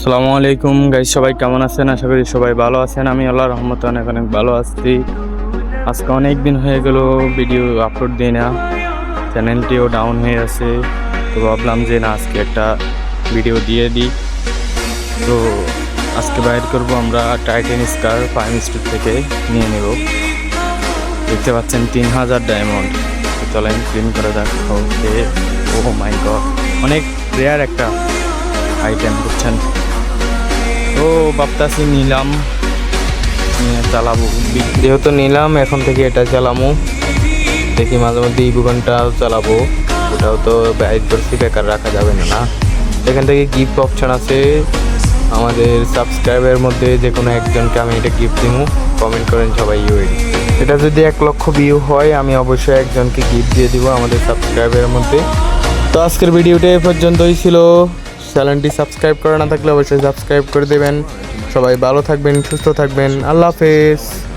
আসসালামু আলাইকুম গাইজ সবাই কেমন আছেন? আশা করি সবাই ভালো আছেন। আমি আল্লাহ রহমত অনেক অনেক ভালো আছি। আজকে অনেক দিন হয়ে গেল ভিডিও আপলোড দিই না। চ্যানেলটিও ডাউন হয়ে আছে। তো ভাবলাম যে না, আজকে একটা ভিডিও দিয়ে দিই। তো আজকে বাইর করব আমরা টাইটেন স্কার প্রাইম স্টোর থেকে নিয়ে নেব। দেখতে পাচ্ছেন তিন হাজার ডায়মন্ড চলেন ক্লিন করে যাক ও মাই গড অনেক রেয়ার একটা আইটেম বুঝছেন? ভাবতাছি নিলাম। চালাবো। যেহেতু নিলাম, এখন থেকে এটা চালামো। দেখি মাঝে মধ্যে এই বুকানটাও চালাবো। ওটাও তো বাইর করছি, বেকার রাখা যাবে না না? এখান থেকে গিফট অপশান আছে। আমাদের সাবস্ক্রাইবের মধ্যে যে কোনো একজনকে আমি এটা গিফট দিব কমেন্ট করেন সবাই ইউএডি এটা যদি এক লক্ষ ভিউ হয়, আমি অবশ্যই একজনকে গিফট দিয়ে দিব আমাদের সাবস্ক্রাইবের মধ্যে। তো আজকের ভিডিওটা এ পর্যন্তই ছিল। চ্যানেলটি সাবস্ক্রাইব করা না থাকলে অবশ্যই সাবস্ক্রাইব করে দেবেন। সবাই ভালো থাকবেন, সুস্থ থাকবেন। আল্লাহ হাফেজ।